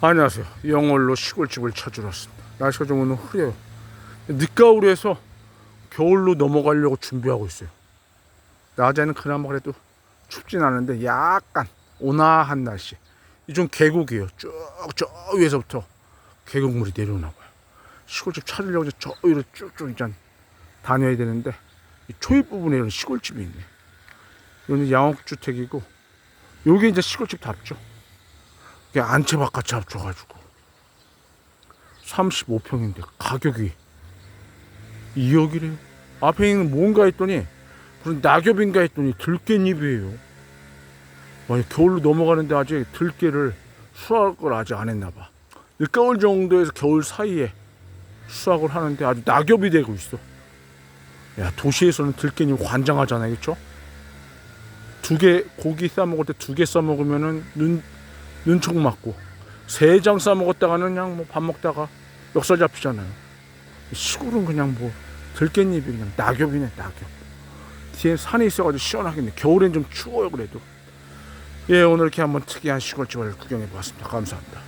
안녕하세요. 영월로 시골집을 찾으러 왔습니다. 날씨가 좀 오늘 흐려요. 늦가을에서 겨울로 넘어가려고 준비하고 있어요. 낮에는 그나마 그래도 춥진 않은데 약간 온화한 날씨. 이 좀 계곡이에요. 쭉 저 위에서부터 계곡물이 내려오나 봐요. 시골집 찾으려고 이제 저 위로 쭉쭉 이제 다녀야 되는데 이 초입 부분에 이런 시골집이 있네. 이건 양옥주택이고 여기 이제 시골집 답죠. 이게 안채 바깥에 합쳐가지고 35평인데 가격이 2억이래요. 앞에 있는 뭔가 했더니 무슨 낙엽인가 했더니 들깻잎이에요. 와, 겨울로 넘어가는데 아직 들깨를 수확을 아직 안 했나 봐. 늦가을 정도에서 겨울 사이에 수확을 하는데 아주 낙엽이 되고 있어. 야, 도시에서는 들깻잎 환장하잖아요. 그쵸? 두 개, 고기 싸 먹을 때 두 개 싸 먹으면은 눈, 눈총 맞고, 세 장 싸 먹었다가는 그냥 뭐 밥 먹다가 멱살 잡히잖아요. 시골은 그냥 뭐 들깻잎이 그냥 낙엽이네, 낙엽. 뒤에 산에 있어가지고 시원하겠네. 겨울엔 좀 추워요, 그래도. 예, 오늘 이렇게 한번 특이한 시골집을 구경해 보았습니다. 감사합니다.